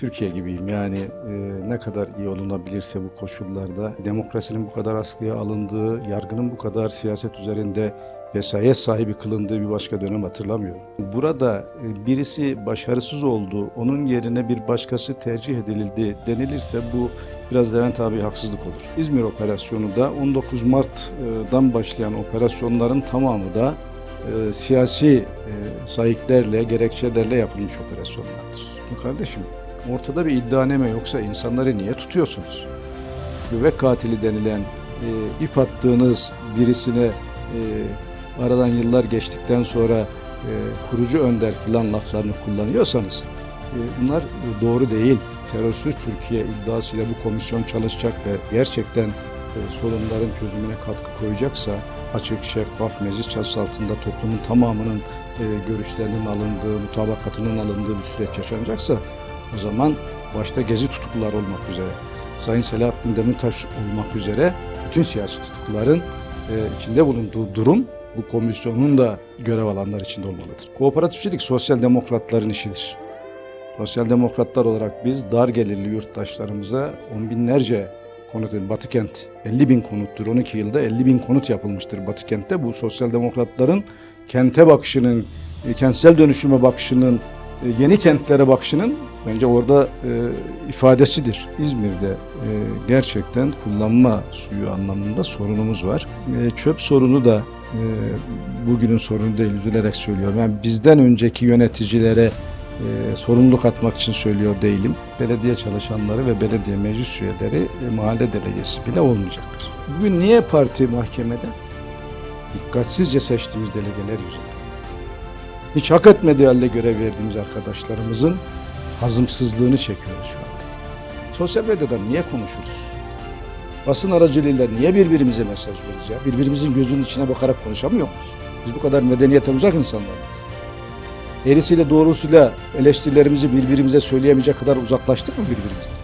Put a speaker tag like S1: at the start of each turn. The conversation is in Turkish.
S1: Türkiye gibiyim yani e, ne kadar iyi olunabilirse bu koşullarda demokrasinin bu kadar askıya alındığı, yargının bu kadar siyaset üzerinde vesayet sahibi kılındığı bir başka dönem hatırlamıyorum. Burada e, birisi başarısız oldu, onun yerine bir başkası tercih edildi denilirse bu biraz Levent abi haksızlık olur. İzmir operasyonu da 19 Mart'dan başlayan operasyonların tamamı da e, siyasi e, sahiplerle, gerekçelerle yapılmış operasyonlardır. Kardeşim ortada bir iddianame yoksa insanları niye tutuyorsunuz? Göbek katili denilen e, ip attığınız birisine e, aradan yıllar geçtikten sonra e, kurucu önder filan laflarını kullanıyorsanız e, bunlar doğru değil. Terörsüz Türkiye iddiasıyla bu komisyon çalışacak ve gerçekten e, sorunların çözümüne katkı koyacaksa açık, şeffaf, meclis çatısı altında toplumun tamamının e, görüşlerinin alındığı, mutabakatının alındığı bir süreç yaşanacaksa o zaman başta gezi tutuklular olmak üzere, Sayın Selahattin Demirtaş olmak üzere bütün siyasi tutukluların e, içinde bulunduğu durum bu komisyonun da görev alanlar içinde olmalıdır. Kooperatifçilik sosyal demokratların işidir. Sosyal demokratlar olarak biz dar gelirli yurttaşlarımıza on binlerce konut, Batı kent 50 bin konuttur. 12 yılda 50 bin konut yapılmıştır Batı kentte. Bu sosyal demokratların kente bakışının, e, kentsel dönüşüme bakışının, e, yeni kentlere bakışının bence orada e, ifadesidir. İzmir'de e, gerçekten kullanma suyu anlamında sorunumuz var. E, çöp sorunu da e, bugünün sorunu değil, üzülerek söylüyorum. Yani bizden önceki yöneticilere e, sorumluluk atmak için söylüyor değilim. Belediye çalışanları ve belediye meclis üyeleri e, mahalle delegesi bile olmayacaktır. Bugün niye parti mahkemede? Dikkatsizce seçtiğimiz delegeler yüzünden. Hiç hak etmediği halde görev verdiğimiz arkadaşlarımızın hazımsızlığını çekiyoruz şu anda. Sosyal medyada niye konuşuruz? Basın aracılığıyla niye birbirimize mesaj vereceğiz? Birbirimizin gözünün içine bakarak konuşamıyor muyuz? Biz bu kadar medeniyete uzak insanlar mıyız? Eğrisiyle doğrusuyla eleştirilerimizi birbirimize söyleyemeyecek kadar uzaklaştık mı birbirimizden?